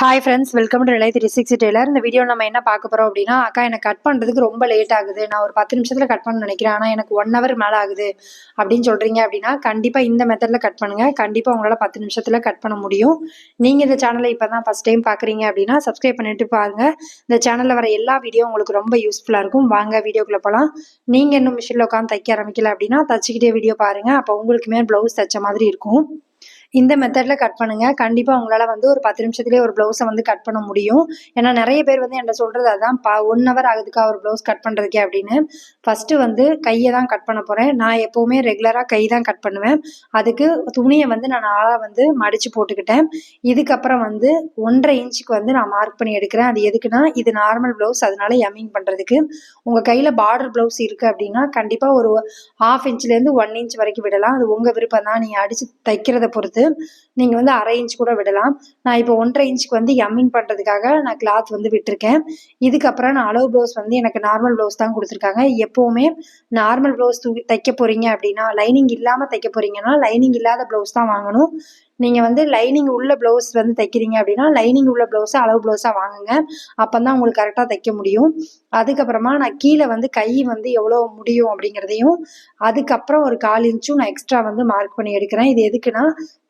Hi friends welcome to Nilai three six tailor இந்த video நம்ம என்ன பார்க்க போகிறோம் அப்படின்னா அக்கா எனக்கு கட் பண்ணுறதுக்கு ரொம்ப லேட் ஆகுது. நான் ஒரு பத்து நிமிஷத்தில் கட் பண்ண நினைக்கிறேன். ஆனால் எனக்கு ஒன் ஹவர் மேலே ஆகுது அப்படின்னு சொல்கிறீங்க அப்படின்னா கண்டிப்பாக இந்த மெத்தடில் கட் பண்ணுங்கள் கண்டிப்பாக உங்களால் பத்து நிமிஷத்தில் கட் பண்ண முடியும். நீங்கள் இந்த சேனலை இப்போ தான் ஃபஸ்ட் டைம் பார்க்குறீங்க அப்படின்னா சப்ஸ்கிரைப் பண்ணிட்டு பாருங்கள் இந்த சேனலில் வர எல்லா வீடியோ உங்களுக்கு ரொம்ப யூஸ்ஃபுல்லாக இருக்கும். வாங்க வீடியோக்குள்ளே போகலாம் நீங்கள் இன்னும் மிஷினில் உட்காந்து தைக்க ஆரம்பிக்கல அப்படின்னா தச்சுக்கிட்டே வீடியோ பாருங்கள் அப்போ உங்களுக்குமே ப்ளவுஸ் தைச்ச மாதிரி இருக்கும். இந்த மெத்தடில் கட் பண்ணுங்கள் கண்டிப்பாக உங்களால் வந்து ஒரு பத்து நிமிஷத்துலேயே ஒரு ப்ளவுஸை வந்து கட் பண்ண முடியும். ஏன்னா நிறைய பேர் வந்து என்ன சொல்கிறது அதான் பா ஒன் ஹவர் ஆகுதுக்கா ஒரு ப்ளவுஸ் கட் பண்ணுறதுக்கே அப்படின்னு. ஃபஸ்ட்டு வந்து கையை தான் கட் பண்ண போகிறேன் நான் எப்போவுமே ரெகுலராக கை தான் கட் பண்ணுவேன். அதுக்கு துணியை வந்து நான் நாளாக வந்து மடித்து போட்டுக்கிட்டேன். இதுக்கப்புறம் வந்து ஒன்றரை இன்ச்சுக்கு வந்து நான் மார்க் பண்ணி எடுக்கிறேன். அது எதுக்குன்னா இது நார்மல் ப்ளவுஸ் அதனால எம்மிங் பண்ணுறதுக்கு உங்கள் கையில் பார்டர் ப்ளவுஸ் இருக்குது அப்படின்னா கண்டிப்பாக ஒரு ஹாஃப் இன்ச்லேருந்து ஒன் இன்ச் வரைக்கும் விடலாம். அது உங்கள் விருப்பம் தான் நீங்கள் அடித்து தைக்கிறத பொறுத்து நீங்கள் வந்து அரை இன்ச் கூட விடலாம். நான் இப்போ ஒன்றரை இன்ச்சுக்கு வந்து எம்மிங் பண்ணுறதுக்காக நான் கிளாத் வந்து விட்டுருக்கேன். இதுக்கப்புறம் நான் அளவு ப்ளவுஸ் வந்து எனக்கு நார்மல் ப்ளவுஸ் தான் கொடுத்துருக்காங்க. எப்போவுமே நார்மல் ப்ளவுஸ் தூக்கி தைக்க போகிறீங்க அப்படின்னா லைனிங் இல்லாமல் தைக்க போகிறீங்கன்னா லைனிங் இல்லாத ப்ளவுஸ் தான் வாங்கணும். நீங்கள் வந்து லைனிங் உள்ள ப்ளவுஸ் வந்து தைக்கிறீங்க அப்படின்னா லைனிங் உள்ள ப்ளவுஸை அளவு ப்ளவுஸாக வாங்குங்க. அப்போ தான் உங்களுக்கு கரெக்டாக தைக்க முடியும். அதுக்கப்புறமா நான் கீழே வந்து கை வந்து எவ்வளோ முடியும் அப்படிங்கிறதையும் அதுக்கப்புறம் ஒரு கால் இன்ச்சும் நான் எக்ஸ்ட்ரா வந்து மார்க் பண்ணி எடுக்கிறேன். இது எதுக்குன்னா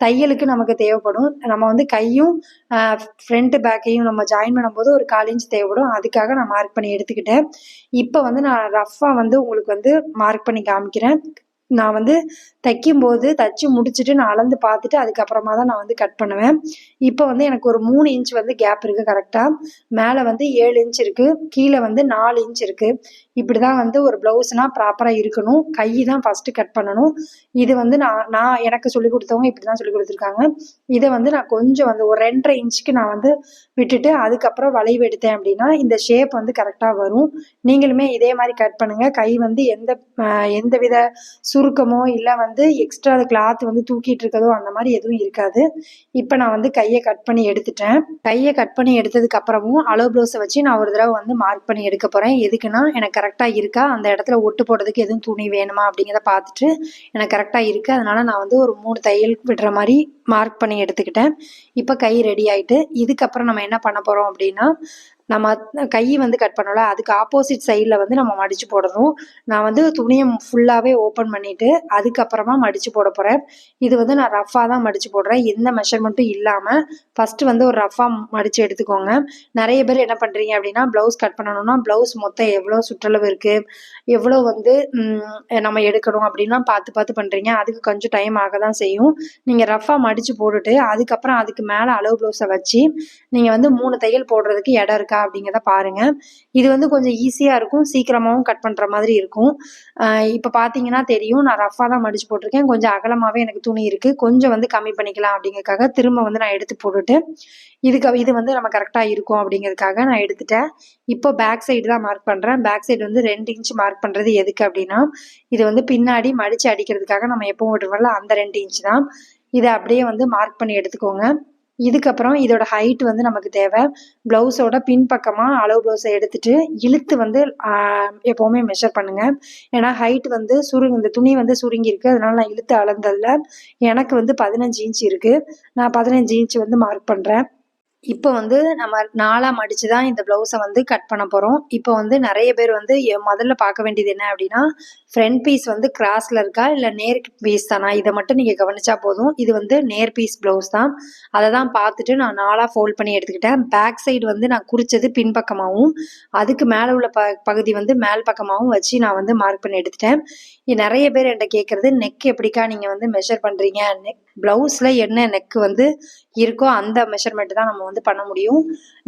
தையலுக்கு நமக்கு தேவைப்படும். நம்ம வந்து கையும் ஃப்ரண்ட்டு பேக்கையும் நம்ம ஜாயின் பண்ணும்போது ஒரு கால் இன்ச் தேவைப்படும். அதுக்காக நான் மார்க் பண்ணி எடுத்துக்கிட்டேன். இப்போ வந்து நான் ரஃப்பாக வந்து உங்களுக்கு வந்து மார்க் பண்ணி காமிக்கிறேன். நான் வந்து தைக்கும்போது தைச்சி முடிச்சுட்டு நான் அளந்து பார்த்துட்டு அதுக்கப்புறமா தான் நான் வந்து கட் பண்ணுவேன். இப்போ வந்து எனக்கு ஒரு மூணு இன்ச் வந்து கேப் இருக்குது கரெக்டாக மேலே வந்து ஏழு இன்ச் இருக்குது கீழே வந்து நாலு இன்ச் இருக்குது இப்படி தான் வந்து ஒரு ப்ளவுஸ்னால் ப்ராப்பராக இருக்கணும். கை தான் ஃபஸ்ட்டு கட் பண்ணணும். இது வந்து நான் நான் எனக்கு சொல்லி கொடுத்தவங்க இப்படி தான் சொல்லி கொடுத்துருக்காங்க. இதை வந்து நான் கொஞ்சம் வந்து ஒரு ரெண்டரை இன்ச்சுக்கு நான் வந்து விட்டுட்டு அதுக்கப்புறம் வளைவு எடுத்தேன் அப்படின்னா இந்த ஷேப் வந்து கரெக்டாக வரும். நீங்களுமே இதே மாதிரி கட் பண்ணுங்கள் கை வந்து எந்த எந்த வித சுருக்கமோ இல்லை வந்து வந்து எக்ஸ்ட்ரா கிளாத் வந்து தூக்கிட்டு இருக்கதோ அந்த மாதிரி எதுவும் இருக்காது. இப்போ நான் வந்து கையை கட் பண்ணி எடுத்துட்டேன். கையை கட் பண்ணி எடுத்ததுக்கு அப்புறமும் அளவு ப்ளவுஸை வச்சு நான் ஒரு தடவை வந்து மார்க் பண்ணி எடுக்க போகிறேன் எதுக்குன்னா எனக்கு கரெக்டாக இருக்கா? அந்த இடத்துல ஒட்டு போடுறதுக்கு எதுவும் துணி வேணுமா அப்படிங்கிறத பார்த்துட்டு எனக்கு கரெக்டாக இருக்குது அதனால நான் வந்து ஒரு மூணு தையல் விடுற மாதிரி மார்க் பண்ணி எடுத்துக்கிட்டேன். இப்போ கை ரெடி ஆகிட்டு இதுக்கப்புறம் நம்ம என்ன பண்ண போகிறோம் அப்படின்னா நம்ம கை வந்து கட் பண்ணோம்ல அதுக்கு ஆப்போசிட் சைடில் வந்து நம்ம மடித்து போடணும். நான் வந்து துணியை ஃபுல்லாகவே ஓப்பன் பண்ணிவிட்டு அதுக்கப்புறமா மடித்து போட போகிறேன் இது வந்து நான் ரஃபாக தான் மடித்து போடுறேன். எந்த மெஷர்மெண்ட்டும் இல்லாமல் ஃபஸ்ட்டு வந்து ஒரு ரஃபாக மடித்து எடுத்துக்கோங்க. நிறைய பேர் என்ன பண்ணுறீங்க அப்படின்னா ப்ளவுஸ் கட் பண்ணணும்னா ப்ளவுஸ் மொத்தம் எவ்வளோ சுற்றளவு இருக்குது எவ்வளோ வந்து நம்ம எடுக்கணும் அப்படின்லாம் பார்த்து பார்த்து பண்ணுறீங்க அதுக்கு கொஞ்சம் டைம் ஆக தான் செய்யும். நீங்கள் ரஃபாக மடித்து போட்டுட்டு அதுக்கப்புறம் அதுக்கு மேலே அளவு ப்ளவுஸை வச்சு நீங்கள் வந்து மூணு தையல் போடுறதுக்கு இடம் இருக்கா? அப்படிங்கிறத பாருங்கள் இது வந்து கொஞ்சம் ஈஸியாக இருக்கும். சீக்கிரமாகவும் கட் பண்ணுற மாதிரி இருக்கும். இப்போ பார்த்தீங்கன்னா தெரியும். நான் ரஃபாக தான் மடித்து போட்டிருக்கேன். கொஞ்சம் அகலமாகவே எனக்கு துணி இருக்குது கொஞ்சம் வந்து கம்மி பண்ணிக்கலாம் அப்படிங்கிறதுக்காக திரும்ப வந்து நான் எடுத்து போட்டுட்டு இதுக்கு இது வந்து நம்ம கரெக்டாக இருக்கும் அப்படிங்கிறதுக்காக நான் எடுத்துட்டேன். இப்போ பேக் சைடு தான் மார்க் பண்ணுறேன் பேக் சைடு வந்து ரெண்டு இன்ச் மார்க் பண்ணுறது எதுக்கு அப்படின்னா இது வந்து பின்னாடி மடித்து அடிக்கிறதுக்காக நம்ம எப்பவும் விட்டுருவோம்ல அந்த ரெண்டு இன்ச் தான். இதை அப்படியே வந்து மார்க் பண்ணி எடுத்துக்கோங்க. இதுக்கப்புறம் இதோட ஹைட் வந்து நமக்கு தேவை. ப்ளவுஸோட பின்பக்கமாக அளவு ப்ளவுஸை எடுத்துட்டு இழுத்து வந்து எப்போவுமே மெஷர் பண்ணுங்க. ஏன்னா ஹைட் வந்து சுருங்க இந்த துணி வந்து சுருங்கியிருக்கு. அதனால நான் இழுத்து அளந்ததில்ல எனக்கு வந்து பதினஞ்சு இன்ச் இருக்குது நான் பதினஞ்சு இன்ச் வந்து மார்க் பண்ணுறேன் இப்போ வந்து நம்ம நாலாக மடித்து தான் இந்த ப்ளவுஸை வந்து கட் பண்ண போகிறோம் இப்போ வந்து நிறைய பேர் வந்து முதல்ல பார்க்க வேண்டியது என்ன அப்படின்னா ஃப்ரண்ட் பீஸ் வந்து கிராஸில் இருக்கா? இல்லை நேர் பீஸ் தானா? இதை மட்டும் நீங்கள் கவனிச்சா போதும். இது வந்து நேர் பீஸ் ப்ளவுஸ் தான். அதை தான் பார்த்துட்டு நான் நாளாக ஃபோல்ட் பண்ணி எடுத்துக்கிட்டேன். பேக் சைடு வந்து நான் குறித்தது பின்பக்கமாகவும் அதுக்கு மேலே உள்ள ப பகுதி வந்து மேல் பக்கமாகவும் வச்சு நான் வந்து மார்க் பண்ணி எடுத்துட்டேன். நிறைய பேர் என்கிட்ட கேட்குறது நெக் எப்படிக்கா நீங்கள் வந்து மெஷர் பண்ணுறீங்க நெக் ப்ளவுஸில் என்ன நெக் வந்து இருக்கோ அந்த மெஷர்மெண்ட் தான் நம்ம வந்து பண்ண முடியும்.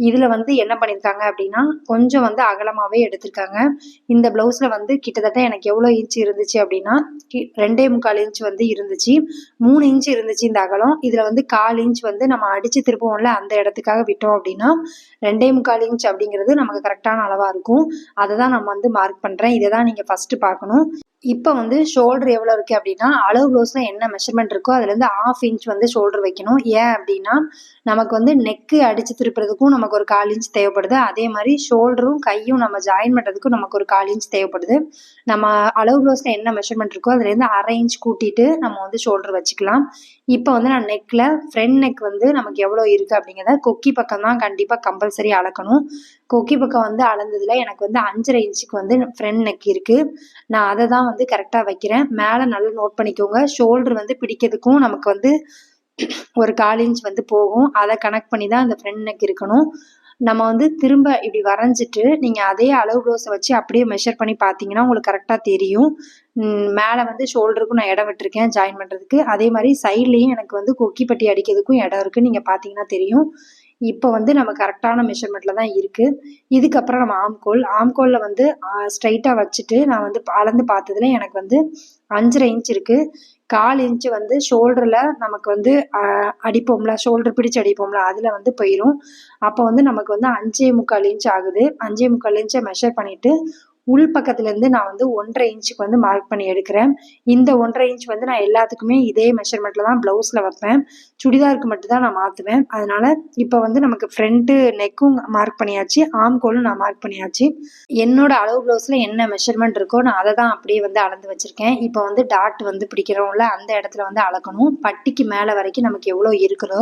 இதில் வந்து என்ன பண்ணியிருக்காங்க அப்படின்னா கொஞ்சம் வந்து அகலமாகவே எடுத்திருக்காங்க. இந்த ப்ளவுஸில் வந்து கிட்டத்தட்ட எனக்கு எவ்வளோ இன்ச் இருந்துச்சு அப்படின்னா ரெண்டே முக்கால் இன்ச் வந்து இருந்துச்சு. மூணு இன்ச் இருந்துச்சு இந்த அகலம். இதில் வந்து கால் இன்ச் வந்து நம்ம அடித்து திருப்போம்ல அந்த இடத்துக்காக விட்டோம் அப்படின்னா ரெண்டே முக்கால் இன்ச் அப்படிங்கிறது நமக்கு கரெக்டான அளவாக இருக்கும். அதை தான் நம்ம வந்து மார்க் பண்ணுறேன் இதை தான் நீங்கள் ஃபஸ்ட்டு பார்க்கணும். இப்போ வந்து ஷோல்டர் எவ்வளோ இருக்குது அப்படின்னா அளவு ப்ளவுஸில் என்ன மெஷர்மெண்ட் இருக்கோ அதுலேருந்து ஆஃப் இன்ச் வந்து ஷோல்டர் வைக்கணும். ஏன் அப்படின்னா நமக்கு வந்து நெக்கு அடித்து திருப்புறதுக்கும் நமக்கு ஒரு கால் இன்ச் தேவைப்படுது. அதே மாதிரி ஷோல்டரும் கையும் நம்ம ஜாயின் பண்ணுறதுக்கும் நமக்கு ஒரு கால் இன்ச் தேவைப்படுது. நம்ம அளவு ப்ளவுஸில் என்ன மெஷர்மெண்ட் இருக்கோ அதுலேருந்து அரை இன்ச் கூட்டிட்டு நம்ம வந்து ஷோல்டர் வச்சுக்கலாம். இப்போ வந்து நான் நெக்கில் ஃப்ரண்ட் நெக் வந்து நமக்கு எவ்வளோ இருக்குது அப்படிங்கிறத கொக்கி பக்கம் தான் கண்டிப்பாக கம்பல்சரி அளக்கணும். கொக்கி பக்கம் வந்து அளந்ததில் எனக்கு வந்து அஞ்சரை இன்ச்சுக்கு வந்து ஃப்ரண்ட் நெக் இருக்குது நான் அதை தான் வந்து கரெக்டாக வைக்கிறேன். மேலே நல்லா நோட் பண்ணிக்கோங்க. ஷோல்டர் வந்து பிடிக்கிறதுக்கும் நமக்கு வந்து ஒரு கால் இன்ச் வந்து போகும். அதை கனெக்ட் பண்ணி தான் அந்த ஃப்ரண்ட் நெக் இருக்கணும். நம்ம வந்து திரும்ப இப்படி வரைஞ்சிட்டு நீங்கள் அதே அளவு ப்ளவுஸை வச்சு அப்படியே மெஷர் பண்ணி பார்த்தீங்கன்னா உங்களுக்கு கரெக்டாக தெரியும். மேலே வந்து ஷோல்டருக்கும் நான் இடம் விட்டுருக்கேன் ஜாயின் பண்ணுறதுக்கு அதே மாதிரி சைட்லேயும் எனக்கு வந்து கொக்கிப்பட்டி அடிக்கிறதுக்கும் இடம் இருக்குது நீங்கள் பார்த்தீங்கன்னா தெரியும். இப்போ வந்து நம்ம கரெக்டான மெஷர்மெண்ட்டில் தான் இருக்குது இதுக்கப்புறம் நம்ம ஆம்கோல் ஆம்கோலில் வந்து ஸ்ட்ரைட்டாக வச்சுட்டு நான் வந்து அளந்து பார்த்ததுல எனக்கு வந்து அஞ்சரை இன்ச் இருக்குது கால் இன்ச்சு வந்து ஷோல்டரில் நமக்கு வந்து அடிப்போம்ல ஷோல்டர் பிடிச்சு அடிப்போம்ல அதில் வந்து போயிடும் அப்போ வந்து நமக்கு வந்து அஞ்சே முக்கால் இன்ச் ஆகுது. அஞ்சே முக்கால் இன்ச்சை மெஷர் பண்ணிவிட்டு உள் பக்கத்துலேருந்து நான் வந்து ஒன்றரை இன்ச்சுக்கு வந்து மார்க் பண்ணி எடுக்கிறேன். இந்த ஒன்றரை இன்ச் வந்து நான் எல்லாத்துக்குமே இதே மெஷர்மெண்ட்டில் தான் ப்ளவுஸில் வைப்பேன். சுடிதாருக்கு மட்டும் தான் நான் மாற்றுவேன் அதனால் இப்போ வந்து நமக்கு ஃப்ரண்ட்டு நெக்கும் மார்க் பண்ணியாச்சு ஆம்கோலும் நான் மார்க் பண்ணியாச்சு. என்னோட அளவு ப்ளவுஸில் என்ன மெஷர்மெண்ட் இருக்கோ நான் அதை தான் அப்படியே வந்து அளந்து வச்சுருக்கேன். இப்போ வந்து டாட் வந்து பிடிக்கிறோம்ல அந்த இடத்துல வந்து அளக்கணும். பட்டிக்கு மேலே வரைக்கும் நமக்கு எவ்வளோ இருக்கிறோ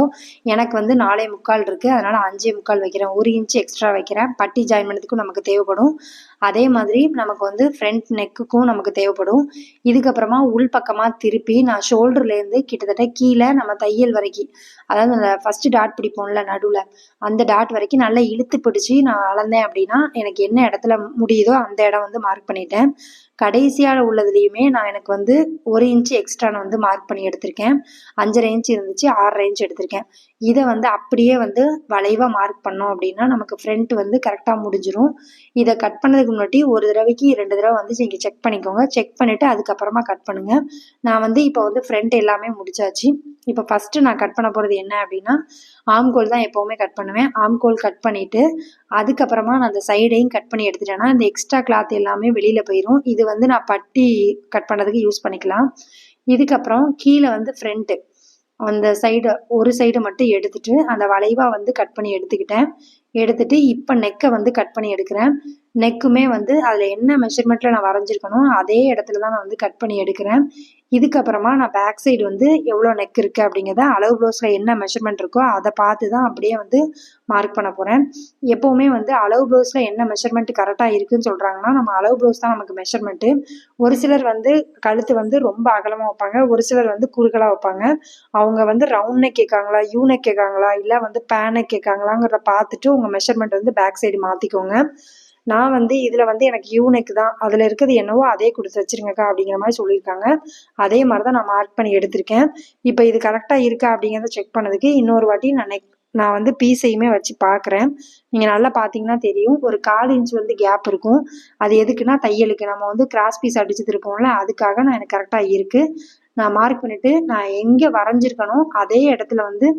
எனக்கு வந்து நாலே முக்கால் இருக்குது அதனால் அஞ்சே முக்கால் வைக்கிறேன். ஒரு இன்ச்சு எக்ஸ்ட்ரா வைக்கிறேன். பட்டி ஜாயின் பண்ணதுக்கும் நமக்கு தேவைப்படும். அதே மாதிரி நமக்கு வந்து ஃப்ரண்ட் நெக்குக்கும் நமக்கு தேவைப்படும். இதுக்கப்புறமா உள் பக்கமாக திருப்பி நான் ஷோல்டர்லேருந்து கிட்டத்தட்ட கீழே நம்ம தையல் வரைக்கும் அதாவது அந்த ஃபஸ்ட்டு டாட் பிடிப்போம்ல நடுவில் அந்த டாட் வரைக்கும் நல்லா இழுத்து பிடிச்சி நான் அளந்தேன் அப்படின்னா எனக்கு என்ன இடத்துல முடியுதோ அந்த இடம் வந்து மார்க் பண்ணிட்டேன். கடைசியாக உள்ளதுலேயுமே நான் எனக்கு வந்து ஒரு இன்ச்சு எக்ஸ்ட்ரா நான் வந்து மார்க் பண்ணி எடுத்திருக்கேன். அஞ்சரை இன்ச் இருந்துச்சு ஆறரை இன்ச் எடுத்திருக்கேன். இதை வந்து அப்படியே வந்து வளைவாக மார்க் பண்ணோம் அப்படின்னா நமக்கு ஃப்ரண்ட் வந்து கரெக்டாக முடிஞ்சிடும் இதை கட் பண்ணதுக்கு முன்னாடி ஒரு தடவைக்கு ரெண்டு தடவை வந்து நீங்கள் செக் பண்ணிக்கோங்க. செக் பண்ணிவிட்டு அதுக்கப்புறமா கட் பண்ணுங்கள் நான் வந்து இப்போ வந்து ஃப்ரண்ட் எல்லாமே முடிச்சாச்சு. இப்போ ஃபஸ்ட்டு நான் கட் பண்ண போகிறது என்ன அப்படின்னா ஆம்கோல் தான் எப்போவுமே கட் பண்ணுவேன். ஆம்கோல் கட் பண்ணிவிட்டு அதுக்கப்புறமா நான் அந்த சைடையும் கட் பண்ணி எடுத்துட்டேன்னா இந்த எக்ஸ்ட்ரா கிளாத் எல்லாமே வெளியில் போயிடும் இது வந்து நான் பட்டி கட் பண்ணதுக்கு யூஸ் பண்ணிக்கலாம். இதுக்கப்புறம் கீழே வந்து ஃப்ரண்ட்டு அந்த சைடு ஒரு சைடு மட்டும் எடுத்துட்டு அந்த வளைவாக வந்து கட் பண்ணி எடுத்துக்கிட்டேன். எடுத்துட்டு இப்போ நெக்கை வந்து கட் பண்ணி எடுக்கிறேன். நெக்குமே வந்து அதில் என்ன மெஷர்மெண்ட்டில் நான் வரைஞ்சிருக்கணும் அதே இடத்துல தான் நான் வந்து கட் பண்ணி எடுக்கிறேன். இதுக்கப்புறமா நான் பேக் சைடு வந்து எவ்வளோ நெக் இருக்குது அப்படிங்கிறத அளவு ப்ளவுஸில் என்ன மெஷர்மெண்ட் இருக்கோ அதை பார்த்து தான் அப்படியே வந்து மார்க் பண்ண போகிறேன் எப்போவுமே வந்து அளவு ப்ளவுஸில் என்ன மெஷர்மெண்ட் கரெக்டாக இருக்குன்னு சொல்கிறாங்கன்னா நம்ம அளவு ப்ளவுஸ் தான் நமக்கு மெஷர்மெண்ட்டு ஒரு சிலர் வந்து கழுத்து வந்து ரொம்ப அகலமாக வைப்பாங்க ஒரு சிலர் வந்து குறுகலாக வைப்பாங்க. அவங்க வந்து ரவுண்ட் நெக் கேட்காங்களா யூ நெக் கேட்காங்களா இல்லை வந்து பேனை கேட்காங்களாங்கிறத பார்த்துட்டு உங்கள் மெஷர்மெண்ட் வந்து பேக் சைடு மாற்றிக்கோங்க நான் வந்து இதில் வந்து எனக்கு யூனெக் தான். அதில் இருக்கிறது என்னவோ அதே கொடுத்து வச்சிருங்கக்கா அப்படிங்கிற மாதிரி சொல்லியிருக்காங்க. அதே மாதிரி தான் நான் மார்க் பண்ணி எடுத்திருக்கேன். இப்போ இது கரெக்டாக இருக்கா அப்படிங்கிறத செக் பண்ணதுக்கு இன்னொரு வாட்டி நான் நெக் நான் வந்து பீஸையுமே வச்சு பார்க்குறேன். நீங்கள் நல்லா பார்த்தீங்கன்னா தெரியும். ஒரு கால் இன்ச் வந்து கேப் இருக்கும். அது எதுக்குன்னா தையலுக்கு. நம்ம வந்து கிராஸ் பீஸ் அடிச்சு திருப்போம்ல அதுக்காக நான் எனக்கு கரெக்டாக இருக்குது நான் மார்க் பண்ணிவிட்டு நான் எங்கே வரைஞ்சிருக்கணும் அதே இடத்துல வந்து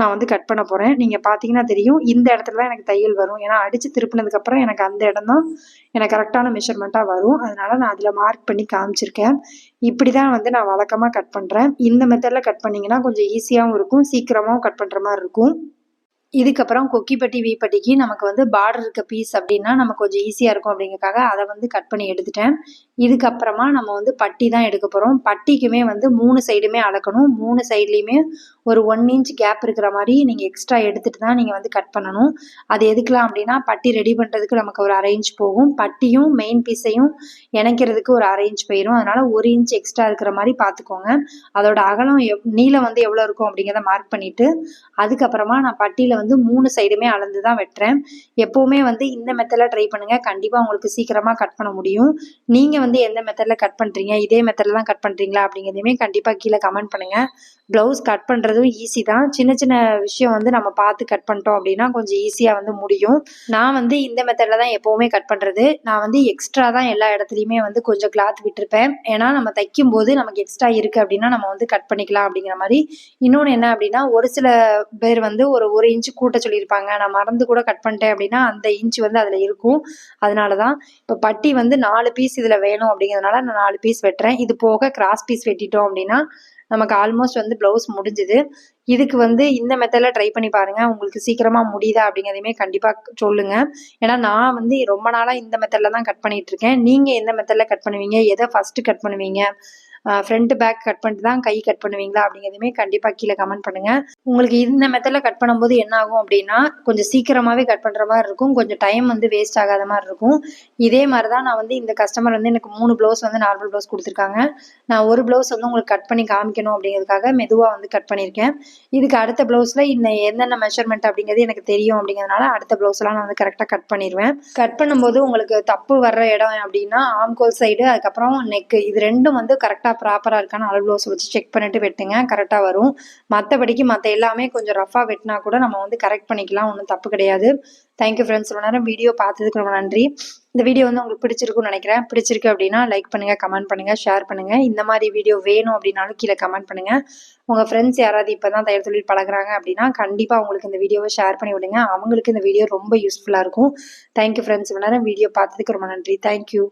நான் வந்து கட் பண்ண போகிறேன் நீங்கள் பார்த்தீங்கன்னா தெரியும் இந்த இடத்துல தான் எனக்கு தையல் வரும். ஏன்னா அடித்து திருப்பினதுக்கப்புறம் எனக்கு அந்த இடம் தான் எனக்கு கரெக்டான மெஷர்மெண்ட்டாக வரும். அதனால் நான் அதில் மார்க் பண்ணி காமிச்சிருக்கேன். இப்படி தான் வந்து நான் வழக்கமாக கட் பண்ணுறேன் இந்த மெத்தடில் கட் பண்ணிங்கன்னா கொஞ்சம் ஈஸியாகவும் இருக்கும். சீக்கிரமாகவும் கட் பண்ணுற மாதிரி இருக்கும். இதுக்கப்புறம் கொக்கிப்பட்டி வீப்பட்டிக்கு நமக்கு வந்து பார்டர் இருக்க பீஸ் அப்படின்னா நமக்கு கொஞ்சம் ஈஸியாக இருக்கும் அப்படிங்கிறக்காக அதை வந்து கட் பண்ணி எடுத்துட்டேன். இதுக்கப்புறமா நம்ம வந்து பட்டி தான் எடுக்க போகிறோம் பட்டிக்குமே வந்து மூணு சைடுமே அளக்கணும். மூணு சைட்லேயுமே ஒரு ஒன் இன்ச் கேப் இருக்கிற மாதிரி நீங்கள் எக்ஸ்ட்ரா எடுத்துகிட்டு தான் நீங்கள் வந்து கட் பண்ணணும். அது எதுக்கலாம் அப்படின்னா பட்டி ரெடி பண்ணுறதுக்கு நமக்கு ஒரு அரை இன்ச் போகும். பட்டியும் மெயின் பீஸையும் இணைக்கிறதுக்கு ஒரு அரை இன்ச் போயிடும் அதனால் ஒரு இன்ச் எக்ஸ்ட்ரா இருக்கிற மாதிரி பார்த்துக்கோங்க அதோட அகலம் எவ் நீளம் வந்து எவ்வளோ இருக்கும் அப்படிங்கிறத மார்க் பண்ணிவிட்டு அதுக்கப்புறமா நான் பட்டியில் வந்து மூணு சைடுமே அளந்து தான் வெட்டுறேன். எப்போவுமே வந்து இந்த மெத்தடில் ட்ரை பண்ணுங்கள் கண்டிப்பாக உங்களுக்கு சீக்கிரமாக கட் பண்ண முடியும். நீங்கள் வந்து எந்த மெத்தடில் கட் பண்ணுறீங்க இதே மெத்தடில் தான் கட் பண்ணுறீங்களா அப்படிங்கிறதையுமே கண்டிப்பாக கீழே கமெண்ட் பண்ணுங்கள் ப்ளவுஸ் கட் பண்ணுறதும் ஈஸி தான். சின்ன சின்ன விஷயம் வந்து நம்ம பார்த்து கட் பண்ணிட்டோம் அப்படின்னா கொஞ்சம் ஈஸியாக வந்து முடியும். நான் வந்து இந்த மெத்தடில் தான் எப்போவுமே கட் பண்ணுறது நான் வந்து எக்ஸ்ட்ரா தான் எல்லா இடத்துலையுமே வந்து கொஞ்சம் கிளாத் விட்டுருப்பேன். ஏன்னா நம்ம தைக்கும் போது நமக்கு எக்ஸ்ட்ரா இருக்குது அப்படின்னா நம்ம வந்து கட் பண்ணிக்கலாம் அப்படிங்கிற மாதிரி. இன்னொன்று என்ன அப்படின்னா ஒரு சில பேர் வந்து ஒரு ஒரு இன்ச்சு கூட்ட சொல்லியிருப்பாங்க. நான் மறந்து கூட கட் பண்ணிட்டேன் அப்படின்னா அந்த இன்ச் வந்து அதில் இருக்கும். அதனால தான் இப்போ பட்டி வந்து நாலு பீஸ் இதில் வேணும் அப்படிங்கிறதுனால நான் நாலு பீஸ் வெட்டுறேன். இது போக கிராஸ் பீஸ் வெட்டிட்டோம் அப்படின்னா நமக்கு ஆல்மோஸ்ட் வந்து ப்ளவுஸ் முடிஞ்சுது. இதுக்கு வந்து இந்த மெத்தடில் ட்ரை பண்ணி பாருங்கள் உங்களுக்கு சீக்கிரமாக முடியுதா அப்படிங்கிறதையுமே கண்டிப்பாக சொல்லுங்கள் ஏன்னா நான் வந்து ரொம்ப நாளாக இந்த மெத்தடில் தான் கட் பண்ணிகிட்ருக்கேன் நீங்கள் எந்த மெத்தடில் கட் பண்ணுவீங்க? எதை ஃபஸ்ட்டு கட் பண்ணுவீங்க? ஃப்ரண்ட் பேக் கட் பண்ணிட்டு தான் கை கட் பண்ணுவீங்களா அப்படிங்கிறதுமே கண்டிப்பாக கீழே கமெண்ட் பண்ணுங்கள் உங்களுக்கு இந்த மெத்தடில் கட் பண்ணும்போது என்ன ஆகும் அப்படின்னா கொஞ்சம் சீக்கிரமாகவே கட் பண்ணுற மாதிரி இருக்கும். கொஞ்சம் டைம் வந்து வேஸ்ட் ஆகாத மாதிரி இருக்கும். இதே மாதிரி தான் நான் வந்து இந்த கஸ்டமர் வந்து எனக்கு மூணு ப்ளவுஸ் வந்து நார்மல் ப்ளவுஸ் கொடுத்துருக்காங்க. நான் ஒரு ப்ளவுஸ் வந்து உங்களுக்கு கட் பண்ணி காமிக்கணும் அப்படிங்கிறதுக்காக மெதுவாக வந்து கட் பண்ணியிருக்கேன். இதுக்கு அடுத்த ப்ளவுஸில் இன்னும் என்னென்ன மெஷர்மெண்ட் அப்படிங்கிறது எனக்கு தெரியும் அப்படிங்கிறதுனால அடுத்த ப்ளவுஸ்லாம் நான் வந்து கரெக்டாக கட் பண்ணிடுவேன் கட் பண்ணும்போது உங்களுக்கு தப்பு வர்ற இடம் அப்படின்னா ஆம்கோல் சைடு அதுக்கப்புறம் நெக்கு இது ரெண்டும் வந்து கரெக்டாக ப்ராப்பராக இருக்கான்னு அளவு ப்ளவுஸ் வச்சு செக் பண்ணிட்டு வெட்டுங்க. கரெக்டாக வரும். மற்றபடிக்கு மற்ற எல்லாமே கொஞ்சம் ரஃபாக வெட்டினா கூட நம்ம வந்து கரெக்ட் பண்ணிக்கலாம். ஒன்றும் தப்பு கிடையாது. தேங்க்யூ ஃப்ரெண்ட்ஸ் ரொம்ப நேரம் வீடியோ பார்த்ததுக்கு ரொம்ப நன்றி. இந்த வீடியோ வந்து உங்களுக்கு பிடிச்சிருக்குன்னு நினைக்கிறேன். பிடிச்சிருக்கு அப்படின்னா லைக் பண்ணுங்கள் கமெண்ட் பண்ணுங்கள் ஷேர் பண்ணுங்கள் இந்த மாதிரி வீடியோ வேணும் அப்படின்னாலும் கீழே கமெண்ட் பண்ணுங்கள் உங்கள் ஃப்ரெண்ட்ஸ் யாராவது இப்போ தான் தையல் தொழில் பழகுறாங்க அப்படின்னா கண்டிப்பாக அவங்களுக்கு இந்த வீடியோவை ஷேர் பண்ணி விடுங்க. அவங்களுக்கு இந்த வீடியோ ரொம்ப யூஸ்ஃபுல்லாக இருக்கும். தேங்க்யூ ஃப்ரெண்ட்ஸ் இவ்வளோ நேரம் வீடியோ பார்த்ததுக்கு ரொம்ப நன்றி. தேங்க்யூ